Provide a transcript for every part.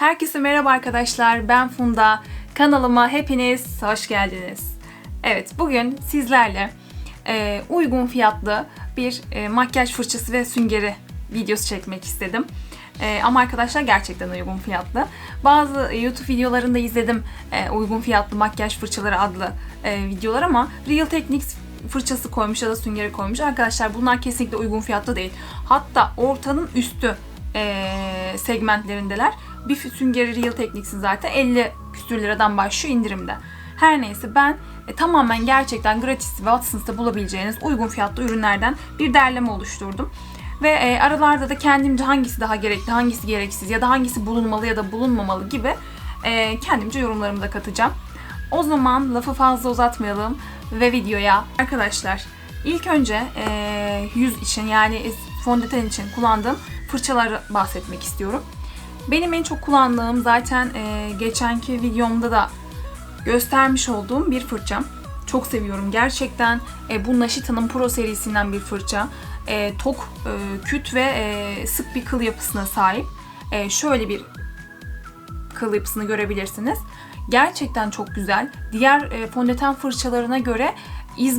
Herkese merhaba arkadaşlar. Ben Funda. Kanalıma hepiniz hoş geldiniz. Evet, bugün sizlerle e, uygun fiyatlı bir e, makyaj fırçası ve süngeri videosu çekmek istedim. E, ama arkadaşlar gerçekten uygun fiyatlı. Bazı YouTube videolarında izledim e, uygun fiyatlı makyaj fırçaları adlı e, videolar ama Real Techniques fırçası koymuş ya da süngeri koymuş. Arkadaşlar bunlar kesinlikle uygun fiyatlı değil. Hatta ortanın üstü e, segmentlerindeler. Bir süngeri Real Techniques'in zaten 50 küsür liradan başlıyor indirimde. Her neyse ben e, tamamen gerçekten gratis Watson's'ta bulabileceğiniz uygun fiyatlı ürünlerden bir derleme oluşturdum. Ve e, aralarda da kendimce hangisi daha gerekli, hangisi gereksiz ya da hangisi bulunmalı ya da bulunmamalı gibi e, kendimce yorumlarımı da katacağım. O zaman lafı fazla uzatmayalım ve videoya. Arkadaşlar ilk önce e, yüz için yani fondöten için kullandığım fırçaları bahsetmek istiyorum. Benim en çok kullandığım zaten e, geçenki videomda da göstermiş olduğum bir fırçam. Çok seviyorum gerçekten. E, bu Naşita'nın Pro serisinden bir fırça. E, tok, e, küt ve e, sık bir kıl yapısına sahip. E, şöyle bir kıl yapısını görebilirsiniz. Gerçekten çok güzel. Diğer e, fondöten fırçalarına göre iz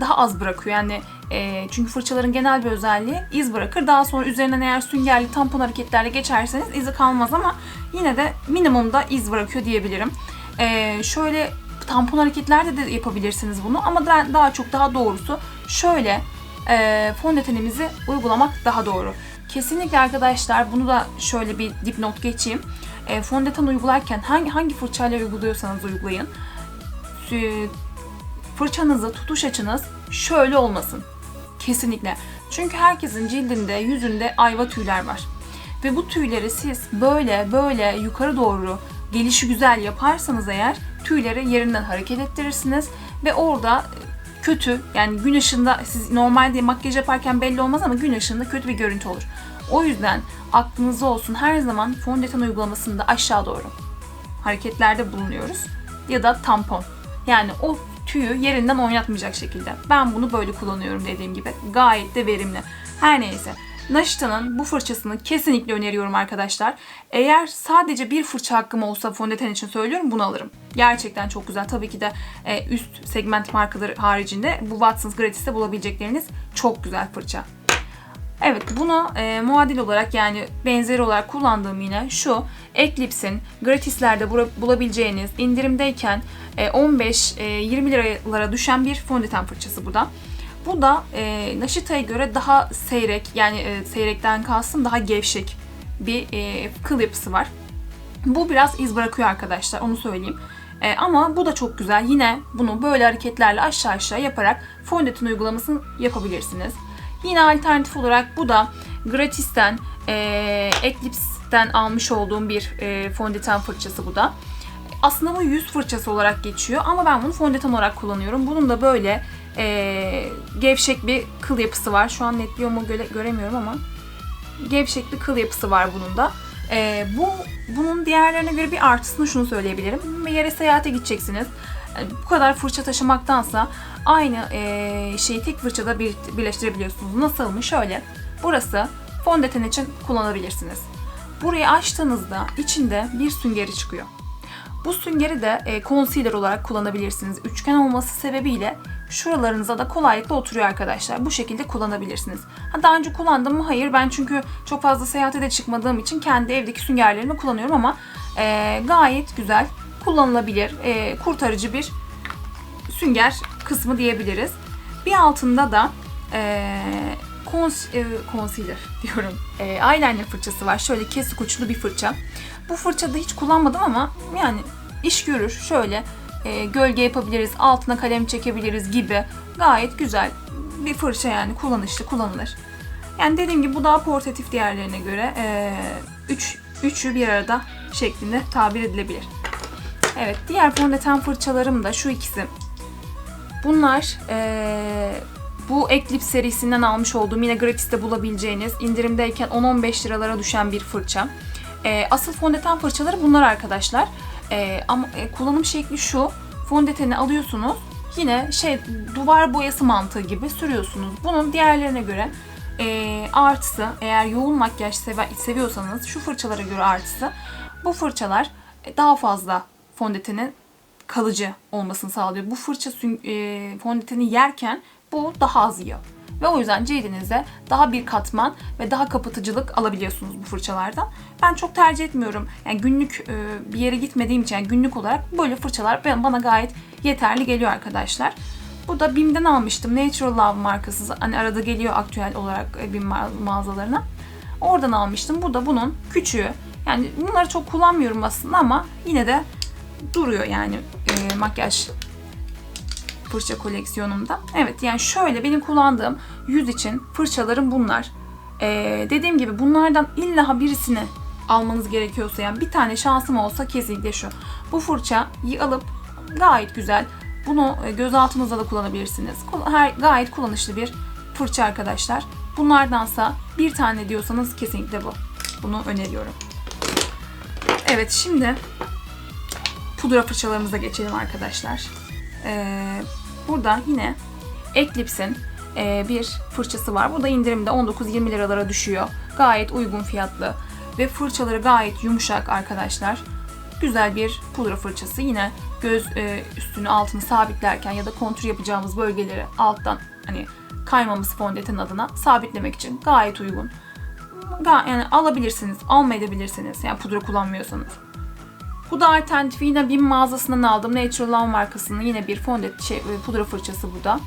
daha az bırakıyor. Yani e, çünkü fırçaların genel bir özelliği iz bırakır. Daha sonra üzerinden eğer süngerli tampon hareketlerle geçerseniz izi kalmaz ama yine de minimumda iz bırakıyor diyebilirim. E, şöyle tampon hareketlerde de yapabilirsiniz bunu ama ben daha çok daha doğrusu şöyle e, fondötenimizi uygulamak daha doğru. Kesinlikle arkadaşlar bunu da şöyle bir dipnot geçeyim. E, fondöten uygularken hangi hangi fırçayla uyguluyorsanız uygulayın. E, fırçanızı tutuş açınız şöyle olmasın. Kesinlikle. Çünkü herkesin cildinde, yüzünde ayva tüyler var. Ve bu tüyleri siz böyle böyle yukarı doğru gelişi güzel yaparsanız eğer tüyleri yerinden hareket ettirirsiniz ve orada kötü yani gün ışığında siz normalde makyaj yaparken belli olmaz ama gün ışığında kötü bir görüntü olur. O yüzden aklınızda olsun her zaman fondöten uygulamasında aşağı doğru hareketlerde bulunuyoruz ya da tampon. Yani o tüyü yerinden oynatmayacak şekilde. Ben bunu böyle kullanıyorum dediğim gibi. Gayet de verimli. Her neyse. Naşita'nın bu fırçasını kesinlikle öneriyorum arkadaşlar. Eğer sadece bir fırça hakkım olsa fondöten için söylüyorum bunu alırım. Gerçekten çok güzel. Tabii ki de e, üst segment markaları haricinde bu Watsons Gratis'te bulabilecekleriniz çok güzel fırça. Evet bunu e, muadil olarak yani benzeri olarak kullandığım yine şu Eclipse'in gratislerde bulabileceğiniz indirimdeyken e, 15-20 e, liralara düşen bir fondöten fırçası bu da. Bu da e, Naşita'ya göre daha seyrek yani e, seyrekten kalsın daha gevşek bir e, kıl yapısı var. Bu biraz iz bırakıyor arkadaşlar onu söyleyeyim. E, ama bu da çok güzel. Yine bunu böyle hareketlerle aşağı aşağı yaparak fondöten uygulamasını yapabilirsiniz. Yine alternatif olarak bu da Gratis'ten, e, Eclipse'den almış olduğum bir e, fondöten fırçası bu da. Aslında bu yüz fırçası olarak geçiyor ama ben bunu fondöten olarak kullanıyorum. Bunun da böyle e, gevşek bir kıl yapısı var. Şu an netliyor mu göre, göremiyorum ama gevşek bir kıl yapısı var bunun da. E, bu bunun diğerlerine göre bir artısını şunu söyleyebilirim. Bir yere seyahate gideceksiniz. Bu kadar fırça taşımaktansa aynı e, şeyi tek fırçada bir, birleştirebiliyorsunuz. Nasıl mı? Şöyle. Burası fondöten için kullanabilirsiniz. Burayı açtığınızda içinde bir süngeri çıkıyor. Bu süngeri de e, concealer olarak kullanabilirsiniz. Üçgen olması sebebiyle şuralarınıza da kolaylıkla oturuyor arkadaşlar. Bu şekilde kullanabilirsiniz. Ha, daha önce kullandım mı? Hayır. Ben çünkü çok fazla seyahate de çıkmadığım için kendi evdeki süngerlerimi kullanıyorum ama e, gayet güzel kullanılabilir, e, kurtarıcı bir sünger kısmı diyebiliriz. Bir altında da e, cons e, concealer diyorum. E, eyeliner fırçası var. Şöyle kesik uçlu bir fırça. Bu fırçada hiç kullanmadım ama yani iş görür. Şöyle e, gölge yapabiliriz, altına kalem çekebiliriz gibi gayet güzel bir fırça yani kullanışlı kullanılır. Yani dediğim gibi bu daha portatif diğerlerine göre e, üç, üçü bir arada şeklinde tabir edilebilir. Evet diğer fondöten fırçalarım da şu ikisi. Bunlar e, bu Eclipse serisinden almış olduğum yine gratis'te bulabileceğiniz indirimdeyken 10-15 liralara düşen bir fırça. E, asıl fondöten fırçaları bunlar arkadaşlar. E, ama e, kullanım şekli şu. Fondöteni alıyorsunuz. Yine şey duvar boyası mantığı gibi sürüyorsunuz. Bunun diğerlerine göre e, artısı eğer yoğun makyaj seve- seviyorsanız şu fırçalara göre artısı bu fırçalar e, daha fazla fondötenin kalıcı olmasını sağlıyor. Bu fırça e, fondöteni yerken bu daha az yiyor. Ve o yüzden cildinize daha bir katman ve daha kapatıcılık alabiliyorsunuz bu fırçalardan. Ben çok tercih etmiyorum. Yani günlük e, bir yere gitmediğim için yani günlük olarak böyle fırçalar bana gayet yeterli geliyor arkadaşlar. Bu da BİM'den almıştım. Natural Love markası. Hani arada geliyor aktüel olarak e, BİM ma- mağazalarına. Oradan almıştım. Bu da bunun küçüğü. Yani bunları çok kullanmıyorum aslında ama yine de duruyor yani e, makyaj fırça koleksiyonumda. Evet yani şöyle benim kullandığım yüz için fırçalarım bunlar. Ee, dediğim gibi bunlardan illa birisini almanız gerekiyorsa yani bir tane şansım olsa kesinlikle şu. Bu fırçayı alıp gayet güzel bunu e, göz altınıza da kullanabilirsiniz. Kul- Her, gayet kullanışlı bir fırça arkadaşlar. Bunlardansa bir tane diyorsanız kesinlikle bu. Bunu öneriyorum. Evet şimdi pudra fırçalarımıza geçelim arkadaşlar. Ee, burada yine Eclipse'in e, bir fırçası var. Bu da indirimde 19-20 liralara düşüyor. Gayet uygun fiyatlı ve fırçaları gayet yumuşak arkadaşlar. Güzel bir pudra fırçası. Yine göz e, üstünü altını sabitlerken ya da kontür yapacağımız bölgeleri alttan hani kaymaması fondöten adına sabitlemek için gayet uygun. Yani alabilirsiniz, almayabilirsiniz. Yani pudra kullanmıyorsanız. Bu da alternatif yine BİM mağazasından aldım. Natural Love markasının yine bir fondöt şey, e, pudra fırçası bu da.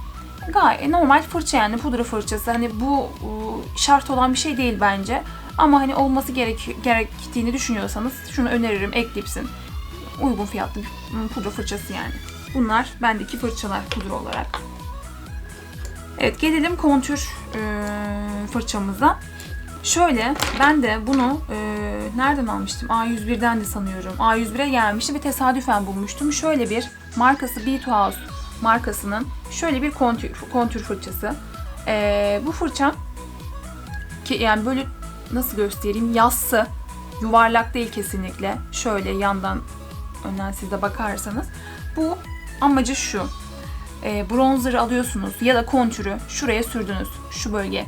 Gayet normal fırça yani pudra fırçası. Hani bu e, şart olan bir şey değil bence. Ama hani olması gerek, gerektiğini düşünüyorsanız şunu öneririm Eclipse'in. Uygun fiyatlı bir pudra fırçası yani. Bunlar bendeki fırçalar pudra olarak. Evet gelelim kontür e, fırçamıza. Şöyle ben de bunu e, nereden almıştım? A101'den de sanıyorum. A101'e gelmişti ve tesadüfen bulmuştum. Şöyle bir markası Beat House markasının şöyle bir kontür, kontür fırçası. E, bu fırça ki yani böyle nasıl göstereyim yassı yuvarlak değil kesinlikle. Şöyle yandan önden siz de bakarsanız. Bu amacı şu. E, bronzer'ı alıyorsunuz ya da kontürü şuraya sürdünüz. Şu bölge.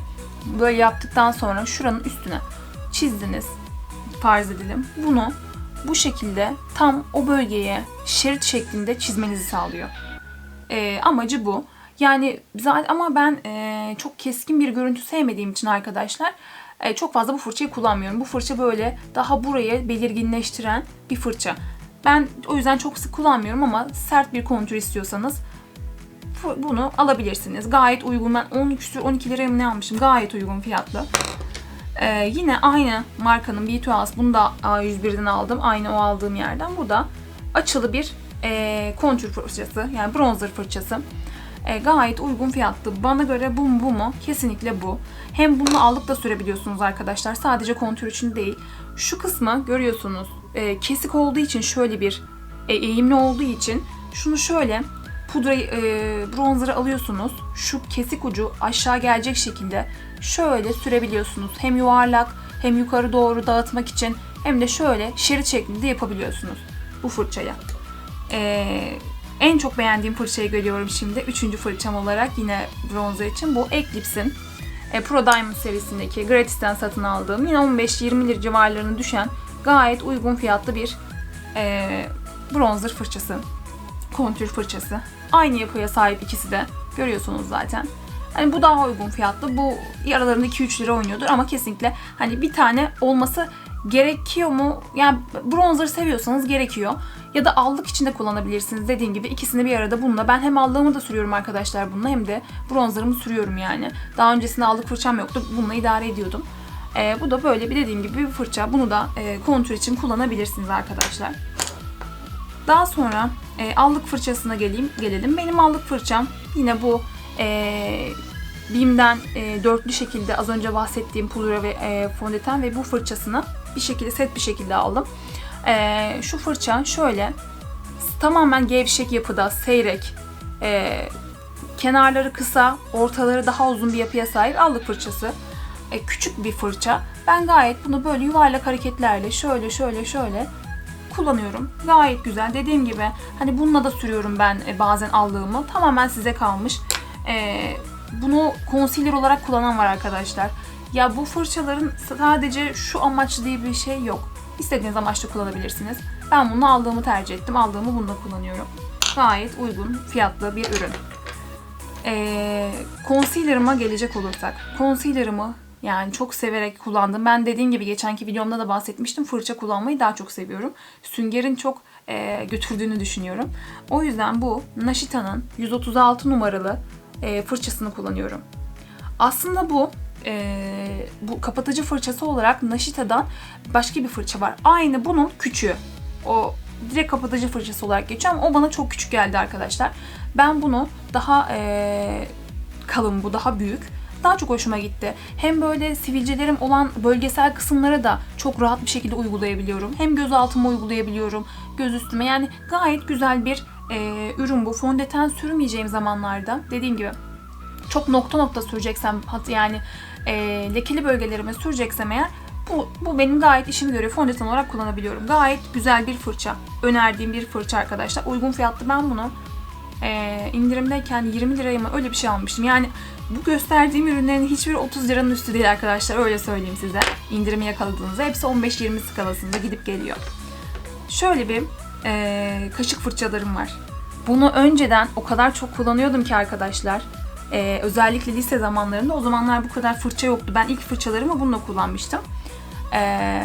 Böyle yaptıktan sonra şuranın üstüne çizdiniz. Farz edelim. Bunu bu şekilde tam o bölgeye şerit şeklinde çizmenizi sağlıyor. E, amacı bu. Yani zaten ama ben e, çok keskin bir görüntü sevmediğim için arkadaşlar e, çok fazla bu fırçayı kullanmıyorum. Bu fırça böyle daha burayı belirginleştiren bir fırça. Ben o yüzden çok sık kullanmıyorum ama sert bir kontür istiyorsanız bunu alabilirsiniz. Gayet uygun. Ben 10 küsür 12 liraya mı ne almışım? Gayet uygun fiyatlı. Ee, yine aynı markanın B2 Bunu da A101'den aldım. Aynı o aldığım yerden. Bu da açılı bir e, kontür fırçası. Yani bronzer fırçası. E, gayet uygun fiyatlı. Bana göre bu mu bu mu? Kesinlikle bu. Hem bunu allık da sürebiliyorsunuz arkadaşlar. Sadece kontür için değil. Şu kısmı görüyorsunuz. E, kesik olduğu için şöyle bir e, eğimli olduğu için şunu şöyle pudrayı e, bronzer'ı alıyorsunuz. Şu kesik ucu aşağı gelecek şekilde şöyle sürebiliyorsunuz. Hem yuvarlak hem yukarı doğru dağıtmak için hem de şöyle şerit şeklinde yapabiliyorsunuz bu fırçaya. Ee, en çok beğendiğim fırçayı görüyorum şimdi. Üçüncü fırçam olarak yine bronzer için. Bu Eclipse'in e, Pro Diamond serisindeki gratisten satın aldığım yine 15-20 lira civarlarına düşen gayet uygun fiyatlı bir e, bronzer fırçası. Kontür fırçası. Aynı yapıya sahip ikisi de. Görüyorsunuz zaten. Hani bu daha uygun fiyatlı. Bu aralarında 2-3 lira oynuyordur ama kesinlikle hani bir tane olması gerekiyor mu? Yani bronzer seviyorsanız gerekiyor. Ya da allık için de kullanabilirsiniz. Dediğim gibi ikisini bir arada bununla. Ben hem allığımı da sürüyorum arkadaşlar bununla hem de bronzerımı sürüyorum yani. Daha öncesinde allık fırçam yoktu. Bununla idare ediyordum. Ee, bu da böyle bir dediğim gibi bir fırça. Bunu da e, kontür için kullanabilirsiniz arkadaşlar. Daha sonra e, allık fırçasına geleyim, gelelim. Benim allık fırçam yine bu e, BİM'den e, dörtlü şekilde az önce bahsettiğim pudra ve e, fondöten ve bu fırçasını bir şekilde set bir şekilde aldım. E, şu fırça şöyle tamamen gevşek yapıda, seyrek, e, kenarları kısa, ortaları daha uzun bir yapıya sahip allık fırçası. E, küçük bir fırça. Ben gayet bunu böyle yuvarlak hareketlerle şöyle şöyle şöyle kullanıyorum. Gayet güzel. Dediğim gibi hani bununla da sürüyorum ben e, bazen allığımı. Tamamen size kalmış. E, bunu concealer olarak kullanan var arkadaşlar. Ya bu fırçaların sadece şu amaçlı diye bir şey yok. İstediğiniz amaçla kullanabilirsiniz. Ben bunu aldığımı tercih ettim. Aldığımı bunda kullanıyorum. Gayet uygun fiyatlı bir ürün. Ee, concealer'ıma gelecek olursak. Concealer'ımı yani çok severek kullandım. Ben dediğim gibi geçenki videomda da bahsetmiştim. Fırça kullanmayı daha çok seviyorum. Süngerin çok e, götürdüğünü düşünüyorum. O yüzden bu Nashita'nın 136 numaralı e, fırçasını kullanıyorum. Aslında bu e, bu kapatıcı fırçası olarak Nashita'dan başka bir fırça var. Aynı bunun küçüğü. O direkt kapatıcı fırçası olarak geçiyor ama o bana çok küçük geldi arkadaşlar. Ben bunu daha e, kalın bu daha büyük. Daha çok hoşuma gitti. Hem böyle sivilcelerim olan bölgesel kısımlara da çok rahat bir şekilde uygulayabiliyorum. Hem göz altıma uygulayabiliyorum, göz üstüme. Yani gayet güzel bir e, ürün bu. Fondöten sürmeyeceğim zamanlarda dediğim gibi çok nokta nokta süreceksem yani e, lekeli bölgelerime süreceksem eğer bu, bu benim gayet işimi görüyor. Fondöten olarak kullanabiliyorum. Gayet güzel bir fırça. Önerdiğim bir fırça arkadaşlar. Uygun fiyatlı ben bunu e, indirimdeyken 20 liraya mı öyle bir şey almıştım. Yani bu gösterdiğim ürünlerin hiçbiri 30 liranın üstü değil arkadaşlar. Öyle söyleyeyim size. İndirimi yakaladığınızda hepsi 15-20 skalasında gidip geliyor. Şöyle bir e, kaşık fırçalarım var. Bunu önceden o kadar çok kullanıyordum ki arkadaşlar. E, özellikle lise zamanlarında o zamanlar bu kadar fırça yoktu. Ben ilk fırçalarımı bununla kullanmıştım. E,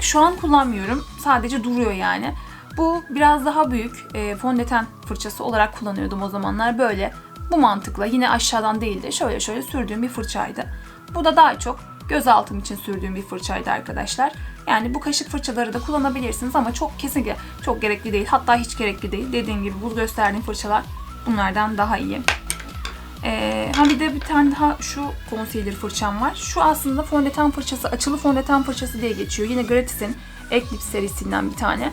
şu an kullanmıyorum. Sadece duruyor yani. Bu biraz daha büyük e, fondöten fırçası olarak kullanıyordum o zamanlar. Böyle bu mantıkla yine aşağıdan değil de şöyle şöyle sürdüğüm bir fırçaydı. Bu da daha çok göz altım için sürdüğüm bir fırçaydı arkadaşlar. Yani bu kaşık fırçaları da kullanabilirsiniz ama çok kesinlikle çok gerekli değil. Hatta hiç gerekli değil. Dediğim gibi bu gösterdiğim fırçalar bunlardan daha iyi. Ee, ha bir de bir tane daha şu concealer fırçam var. Şu aslında fondöten fırçası, açılı fondöten fırçası diye geçiyor. Yine Gratis'in Eclipse serisinden bir tane.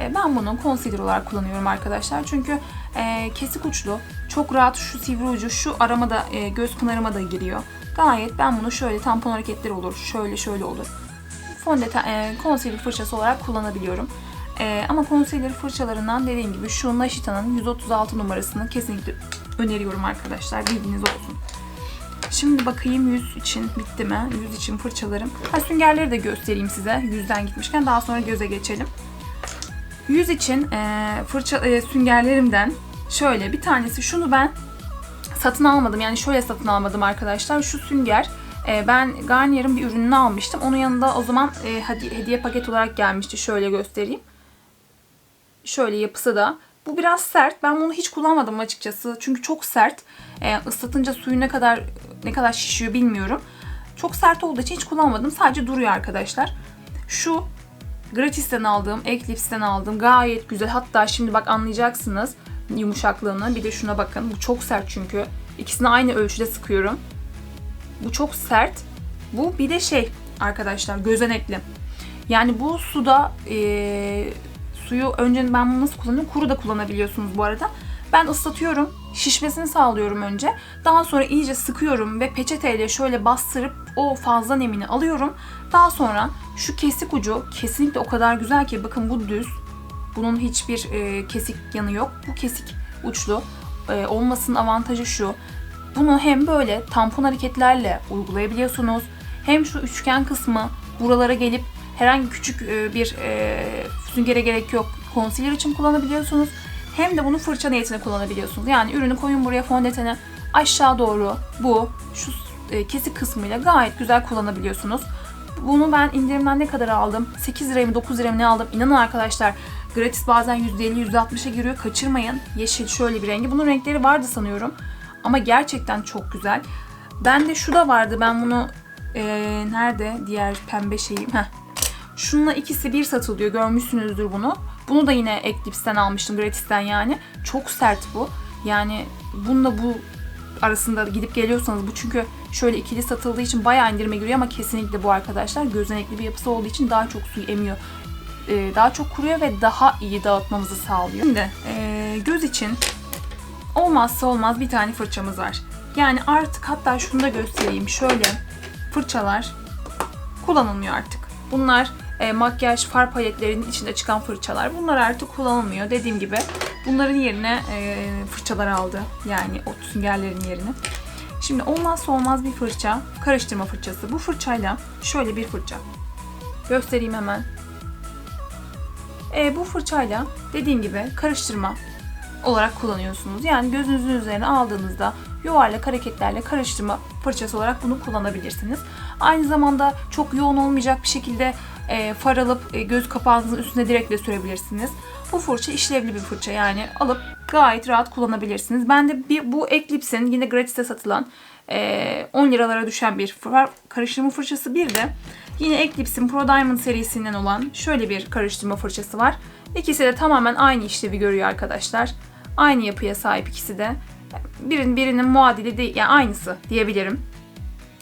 Ee, ben bunu concealer olarak kullanıyorum arkadaşlar. Çünkü e, kesik uçlu, çok rahat şu sivri ucu, şu aramada e, göz pınarıma da giriyor. Gayet ben bunu şöyle tampon hareketleri olur, şöyle şöyle olur. Fondöten, e, concealer fırçası olarak kullanabiliyorum. E, ama concealer fırçalarından dediğim gibi şu Nashita'nın 136 numarasını kesinlikle öneriyorum arkadaşlar. Bilginiz olsun. Şimdi bakayım yüz için bitti mi? Yüz için fırçalarım. Ha, süngerleri de göstereyim size. Yüzden gitmişken daha sonra göze geçelim. Yüz için e, fırça e, süngerlerimden şöyle bir tanesi şunu ben satın almadım. Yani şöyle satın almadım arkadaşlar. Şu sünger e, ben Garnier'ın bir ürününü almıştım. Onun yanında o zaman e, hediye paket olarak gelmişti. Şöyle göstereyim. Şöyle yapısı da. Bu biraz sert. Ben bunu hiç kullanmadım açıkçası. Çünkü çok sert. E, ıslatınca suyu ne kadar ne kadar şişiyor bilmiyorum. Çok sert olduğu için hiç kullanmadım. Sadece duruyor arkadaşlar. Şu Gratis'ten aldığım, Eclipse'den aldığım gayet güzel. Hatta şimdi bak anlayacaksınız yumuşaklığını. Bir de şuna bakın. Bu çok sert çünkü. İkisini aynı ölçüde sıkıyorum. Bu çok sert. Bu bir de şey arkadaşlar gözenekli. Yani bu suda e, suyu önce ben bunu nasıl kullanıyorum? Kuru da kullanabiliyorsunuz bu arada. Ben ıslatıyorum. Şişmesini sağlıyorum önce. Daha sonra iyice sıkıyorum ve peçeteyle şöyle bastırıp o fazla nemini alıyorum. Daha sonra şu kesik ucu kesinlikle o kadar güzel ki bakın bu düz. Bunun hiçbir e, kesik yanı yok. Bu kesik uçlu. E, olmasının avantajı şu. Bunu hem böyle tampon hareketlerle uygulayabiliyorsunuz. Hem şu üçgen kısmı buralara gelip herhangi küçük e, bir e, süngere gerek yok. Concealer için kullanabiliyorsunuz. Hem de bunu fırça niyetine kullanabiliyorsunuz. Yani ürünü koyun buraya fondöteni aşağı doğru bu şu e, kesik kısmıyla gayet güzel kullanabiliyorsunuz. Bunu ben indirimden ne kadar aldım? 8 liraya mı 9 liraya mı ne aldım? İnanın arkadaşlar gratis bazen %50 %60'a giriyor. Kaçırmayın. Yeşil şöyle bir rengi. Bunun renkleri vardı sanıyorum. Ama gerçekten çok güzel. Bende şu da vardı. Ben bunu e, nerede? Diğer pembe şeyim. Heh. Şununla ikisi bir satılıyor. Görmüşsünüzdür bunu. Bunu da yine Eclipse'den almıştım. Gratis'ten yani. Çok sert bu. Yani bununla bu arasında gidip geliyorsanız bu çünkü şöyle ikili satıldığı için bayağı indirime giriyor ama kesinlikle bu arkadaşlar gözenekli bir yapısı olduğu için daha çok suyu emiyor. Ee, daha çok kuruyor ve daha iyi dağıtmamızı sağlıyor. Şimdi ee, göz için olmazsa olmaz bir tane fırçamız var. Yani artık hatta şunu da göstereyim. Şöyle fırçalar kullanılmıyor artık. Bunlar e, makyaj far paletlerinin içinde çıkan fırçalar. Bunlar artık kullanılmıyor. Dediğim gibi bunların yerine e, fırçalar aldı. Yani o süngerlerin yerine. Şimdi olmazsa olmaz bir fırça, karıştırma fırçası. Bu fırçayla şöyle bir fırça. Göstereyim hemen. E, bu fırçayla dediğim gibi karıştırma olarak kullanıyorsunuz. Yani gözünüzün üzerine aldığınızda yuvarlak hareketlerle karıştırma fırçası olarak bunu kullanabilirsiniz. Aynı zamanda çok yoğun olmayacak bir şekilde e, far alıp e, göz kapağınızın üstüne direkt de sürebilirsiniz. Bu fırça işlevli bir fırça yani alıp gayet rahat kullanabilirsiniz. Ben de bir, bu Eclipse'in yine gratis'te satılan e, 10 liralara düşen bir far, karıştırma fırçası bir de yine Eclipse'in Pro Diamond serisinden olan şöyle bir karıştırma fırçası var. İkisi de tamamen aynı işlevi görüyor arkadaşlar. Aynı yapıya sahip ikisi de. Birinin birinin muadili değil, yani aynısı diyebilirim.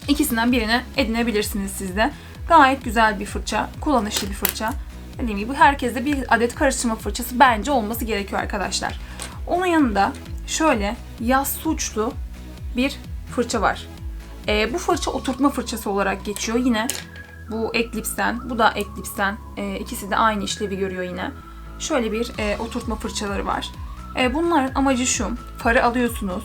İkisinden birini edinebilirsiniz siz de. Gayet güzel bir fırça, kullanışlı bir fırça. Dediğim gibi herkeste bir adet karıştırma fırçası bence olması gerekiyor arkadaşlar. Onun yanında şöyle yassı uçlu bir fırça var. Ee, bu fırça oturtma fırçası olarak geçiyor. Yine bu Eclipse'den, bu da Eclipse'den. Ee, ikisi de aynı işlevi görüyor yine. Şöyle bir e, oturtma fırçaları var. E, bunların amacı şu. Farı alıyorsunuz.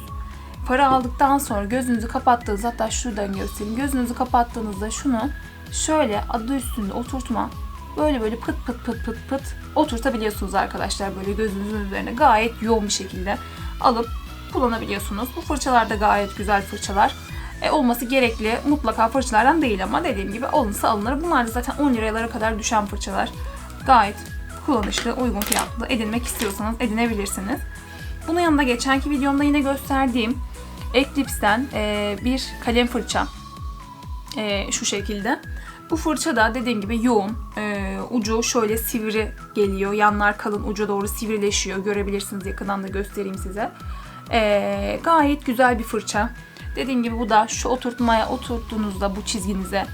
Farı aldıktan sonra gözünüzü kapattığınız hatta şuradan göstereyim. Gözünüzü kapattığınızda şunu şöyle adı üstünde oturtma böyle böyle pıt pıt pıt pıt pıt oturtabiliyorsunuz arkadaşlar böyle gözünüzün üzerine gayet yoğun bir şekilde alıp kullanabiliyorsunuz. Bu fırçalar da gayet güzel fırçalar. E, olması gerekli mutlaka fırçalardan değil ama dediğim gibi alınsa alınır. Bunlar da zaten 10 liralara kadar düşen fırçalar. Gayet kullanışlı, uygun fiyatlı edinmek istiyorsanız edinebilirsiniz. Bunun yanında geçenki videomda yine gösterdiğim Eclipse'den e, bir kalem fırça. E, şu şekilde. Bu fırça da dediğim gibi yoğun. E, ucu şöyle sivri geliyor. Yanlar kalın, ucu doğru sivrileşiyor. Görebilirsiniz yakından da göstereyim size. E, gayet güzel bir fırça. Dediğim gibi bu da şu oturtmaya oturttuğunuzda bu çizginize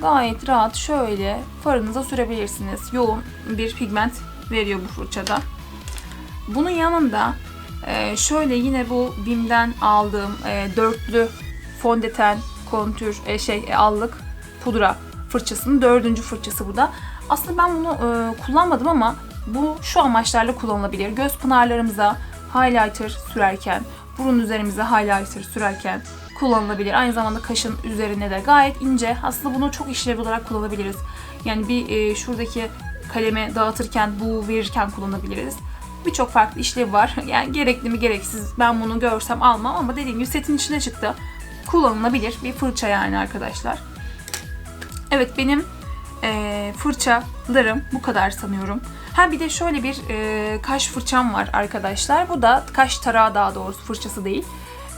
gayet rahat şöyle farınıza sürebilirsiniz. Yoğun bir pigment veriyor bu fırçada. Bunun yanında e, şöyle yine bu BİM'den aldığım e, dörtlü fondöten kontür e, şey allık pudra fırçasının dördüncü fırçası bu da. Aslında ben bunu e, kullanmadım ama bu şu amaçlarla kullanılabilir. Göz pınarlarımıza highlighter sürerken, burun üzerimize highlighter sürerken kullanılabilir. Aynı zamanda kaşın üzerine de gayet ince. Aslında bunu çok işlevli olarak kullanabiliriz. Yani bir e, şuradaki kalemi dağıtırken, bu verirken kullanabiliriz. Birçok farklı işlevi var. Yani gerekli mi gereksiz ben bunu görsem almam ama dediğim gibi setin içine çıktı. Kullanılabilir bir fırça yani arkadaşlar. Evet benim e, fırçalarım bu kadar sanıyorum. Ha bir de şöyle bir e, kaş fırçam var arkadaşlar. Bu da kaş tarağı daha doğrusu fırçası değil.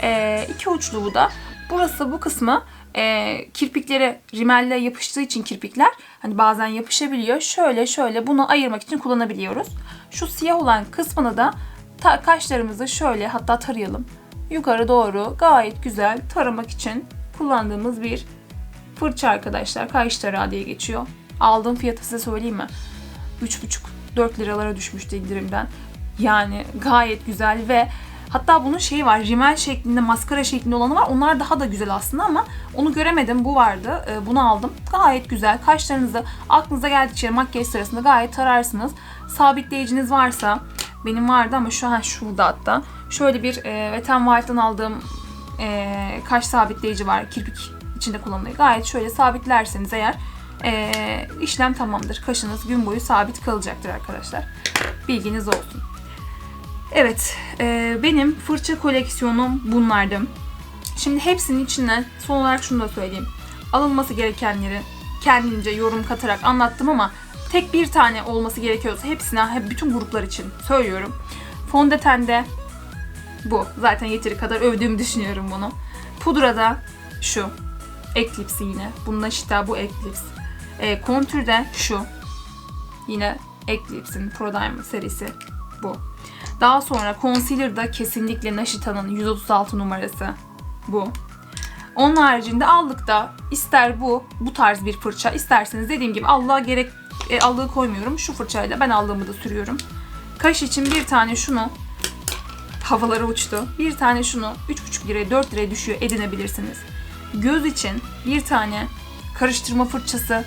E, iki uçlu bu da. Burası bu kısmı e, kirpiklere rimelle yapıştığı için kirpikler hani bazen yapışabiliyor. Şöyle şöyle bunu ayırmak için kullanabiliyoruz. Şu siyah olan kısmını da ta, kaşlarımızı şöyle hatta tarayalım. Yukarı doğru gayet güzel taramak için kullandığımız bir fırça arkadaşlar. Kaş tarağı diye geçiyor. Aldığım fiyatı size söyleyeyim mi? 3,5-4 liralara düşmüştü indirimden. Yani gayet güzel ve Hatta bunun şeyi var, rimel şeklinde, maskara şeklinde olanı var. Onlar daha da güzel aslında ama onu göremedim. Bu vardı. Ee, bunu aldım. Gayet güzel. Kaşlarınızı aklınıza geldikçe makyaj sırasında gayet tararsınız. Sabitleyiciniz varsa, benim vardı ama şu an şurada hatta. Şöyle bir e, Wet n Wild'dan aldığım e, kaş sabitleyici var. Kirpik içinde kullanılıyor. Gayet şöyle sabitlerseniz eğer e, işlem tamamdır. Kaşınız gün boyu sabit kalacaktır arkadaşlar. Bilginiz olsun. Evet, e, benim fırça koleksiyonum bunlardı. Şimdi hepsinin içinden son olarak şunu da söyleyeyim. Alınması gerekenleri kendince yorum katarak anlattım ama tek bir tane olması gerekiyorsa hepsine, hep bütün gruplar için söylüyorum. Fondötende bu. Zaten yeteri kadar övdüğümü düşünüyorum bunu. Pudrada şu. Eclipse yine. Bunun işte bu Eclipse. E, kontürde şu. Yine Eclipse'in Pro Diamond serisi bu. Daha sonra concealer'da kesinlikle Naşita'nın 136 numarası bu. Onun haricinde allıkta ister bu bu tarz bir fırça isterseniz dediğim gibi allığa gerek e, allığı koymuyorum. Şu fırçayla ben allığımı da sürüyorum. Kaş için bir tane şunu havalara uçtu. Bir tane şunu 3,5 liraya 4 liraya düşüyor edinebilirsiniz. Göz için bir tane karıştırma fırçası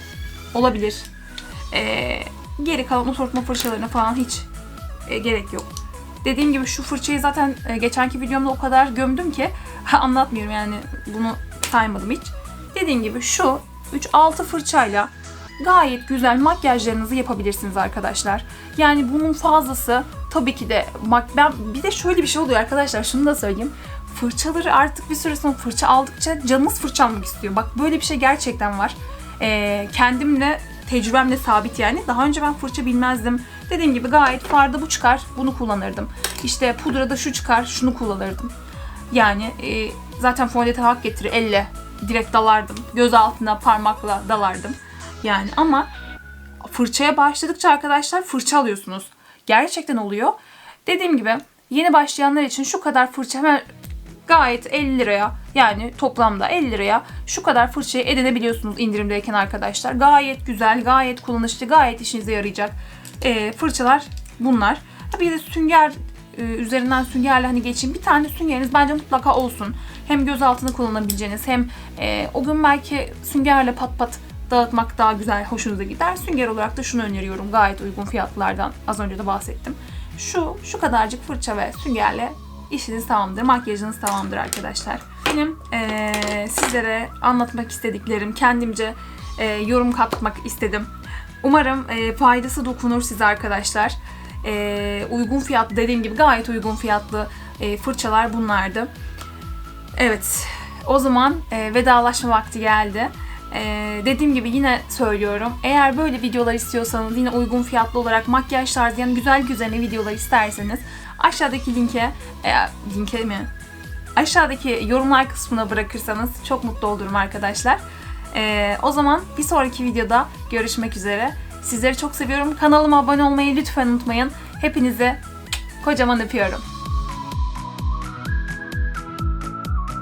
olabilir. Ee, geri kalan oturtma fırçalarına falan hiç e, gerek yok. Dediğim gibi şu fırçayı zaten e, geçenki videomda o kadar gömdüm ki anlatmıyorum yani bunu saymadım hiç. Dediğim gibi şu 3-6 fırçayla gayet güzel makyajlarınızı yapabilirsiniz arkadaşlar. Yani bunun fazlası tabii ki de mak ben bir de şöyle bir şey oluyor arkadaşlar şunu da söyleyeyim. Fırçaları artık bir süre sonra fırça aldıkça canınız fırçalamak istiyor. Bak böyle bir şey gerçekten var. Ee, kendimle tecrübemle sabit yani. Daha önce ben fırça bilmezdim. Dediğim gibi gayet farda bu çıkar, bunu kullanırdım. İşte pudrada şu çıkar, şunu kullanırdım. Yani e, zaten fondöten hak getirir elle direkt dalardım. Göz altına parmakla dalardım. Yani ama fırçaya başladıkça arkadaşlar fırça alıyorsunuz. Gerçekten oluyor. Dediğim gibi yeni başlayanlar için şu kadar fırça hemen gayet 50 liraya yani toplamda 50 liraya şu kadar fırçayı edinebiliyorsunuz indirimdeyken arkadaşlar. Gayet güzel, gayet kullanışlı, gayet işinize yarayacak e, fırçalar bunlar. Bir de sünger e, üzerinden süngerle hani geçeyim. Bir tane süngeriniz bence mutlaka olsun. Hem göz altını kullanabileceğiniz hem e, o gün belki süngerle pat pat dağıtmak daha güzel, hoşunuza gider. Sünger olarak da şunu öneriyorum. Gayet uygun fiyatlardan az önce de bahsettim. Şu, şu kadarcık fırça ve süngerle işiniz tamamdır, makyajınız tamamdır arkadaşlar. Benim eee, sizlere anlatmak istediklerim, kendimce eee, yorum katmak istedim. Umarım eee, faydası dokunur size arkadaşlar. Eee, uygun fiyatlı, dediğim gibi gayet uygun fiyatlı eee, fırçalar bunlardı. Evet, o zaman eee, vedalaşma vakti geldi. Eee, dediğim gibi yine söylüyorum. Eğer böyle videolar istiyorsanız yine uygun fiyatlı olarak makyaj tarzı yani güzel güzel videolar isterseniz aşağıdaki linke e, linke mi? Aşağıdaki yorumlar kısmına bırakırsanız çok mutlu olurum arkadaşlar. Eee, o zaman bir sonraki videoda görüşmek üzere. Sizleri çok seviyorum. Kanalıma abone olmayı lütfen unutmayın. Hepinizi kocaman öpüyorum.